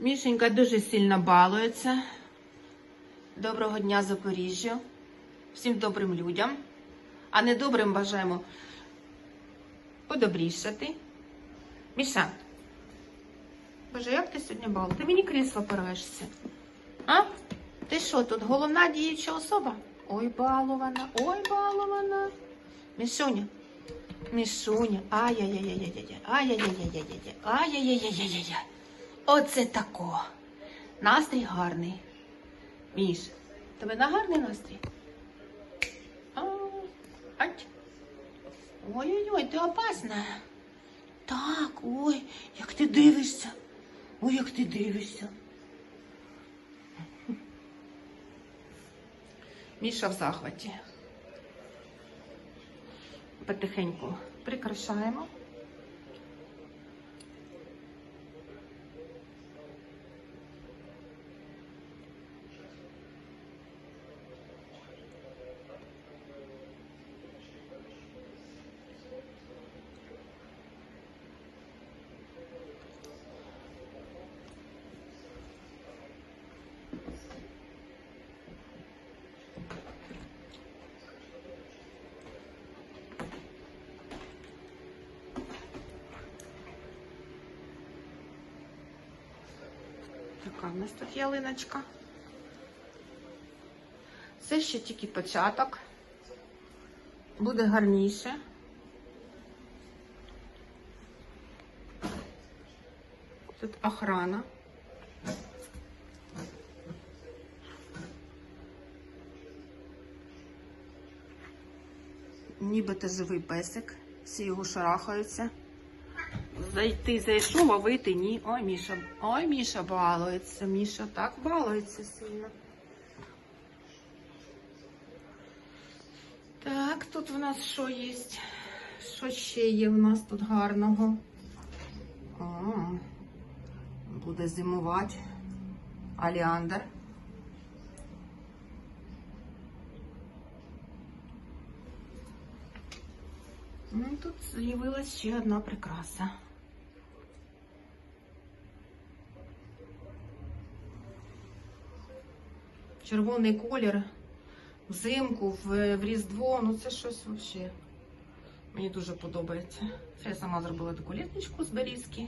Мішенька дуже сильно балується. Доброго дня Запоріжжю. Всім добрим людям. А недобрим бажаємо подобрішати. Міша. Боже, як ти сьогодні балу? Ти мені крісло порвешся. А? Ти що тут? Головна діюча особа? Ой, балована, ой, балована. Мішуня. Мішуня. Ай-яй-яй-яй-яй-яй. Ай-яй-яй-яй-яй-яй. Ай-яй-яй-яй-яй-яй. Оце тако. Настрій гарний. Міш, тебе на гарний настрій? Ой-ой-ой, ти опасна. Так, ой, як ти дивишся. Ой, як ти дивишся. Міша в захваті. Потихеньку прикрашаємо. Така в нас тут ялиночка. Це ще тільки початок. Буде гарніше. Тут охрана. Нібито живий песик. Всі його шарахаються. Зайти зайшов, а вийти ні. Ой, Міша, ой, Міша балується. Міша так балується сильно. Так, тут в нас що є? Що ще є в нас тут гарного? А, буде зимувати. Аліандр. Ну, тут з'явилась ще одна прикраса. Червоний колір взимку, в, в Різдво, ну це щось взагалі. Мені дуже подобається. Це я сама зробила таку літничку з берізки.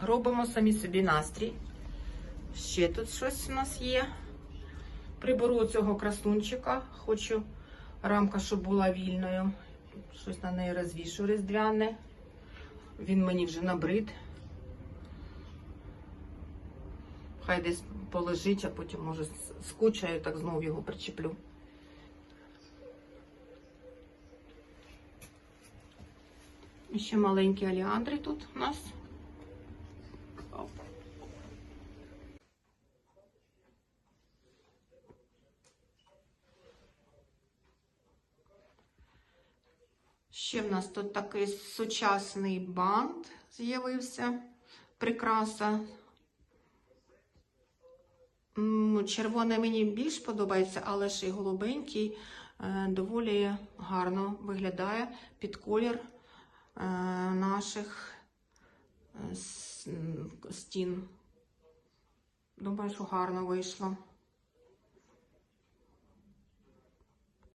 Робимо самі собі настрій. Ще тут щось у нас є. Приберу цього красунчика. Хочу рамка, щоб була вільною. Щось на неї розвішу різдвяне. Він мені вже набрид. Хай десь полежить, а потім, може, скучаю, так знову його причеплю. Ще маленькі аліандри тут у нас. Ще в нас тут такий сучасний бант з'явився. Прикраса. Червоний мені більш подобається, але ж і голубенький е, доволі гарно виглядає під колір е, наших е, стін. Думаю, що гарно вийшло.